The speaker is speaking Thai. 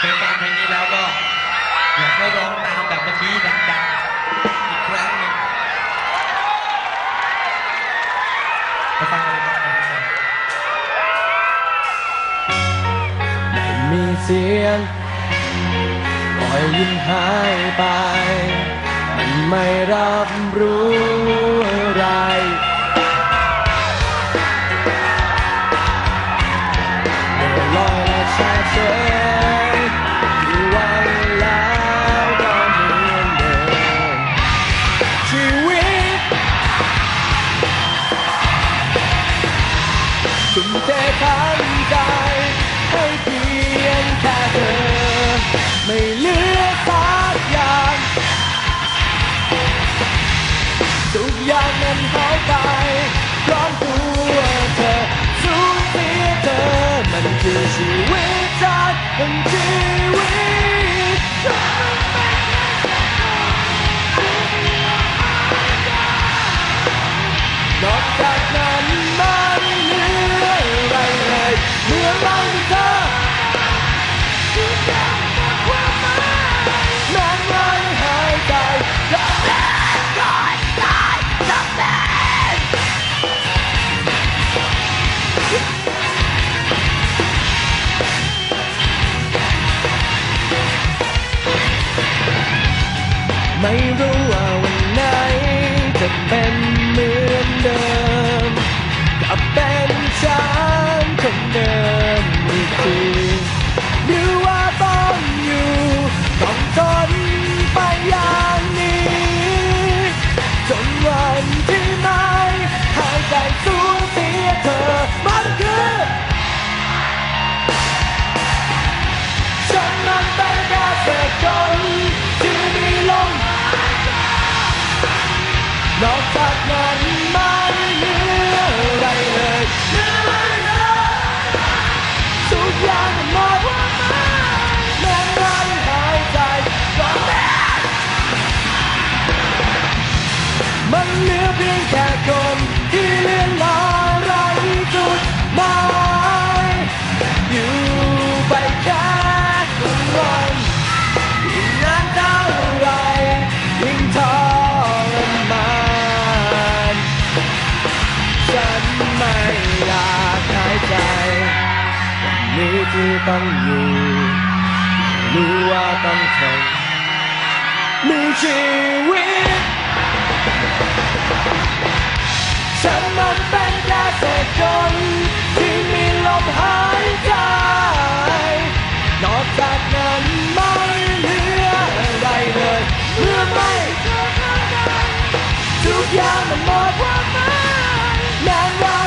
เคยฟังเพลงนี้แล้วก็ อยากให้ร้องตามแบบเมื่อกี้ดังๆอีกครั้งหนึ่งไปฟังกันเลยครับไม่มีเสียงปล่อยยิ้มหายไป มันไม่รับรู้ ทุ่มเททั้งใจให้เพียงแค่เธอ ไม่เหลือสักอย่างทุกอย่างนั้นหายไป ไม่รู้ว่าวันไหน จะเป็นเหมือนเดิมกลับเป็นฉันคนเดิมอีกที ฉันไม่อยากหายใจวันนี้ที่ต้องอยู่รู้ว่าต้องทนมีชีวิต ฉันมันเป็นแค่เศษคนที่มีลมหายใจ นอกจากนั้นไม่เหลืออะไรเลยเพื่อไม่ทุกอย่างมันหมดความหมาย Man,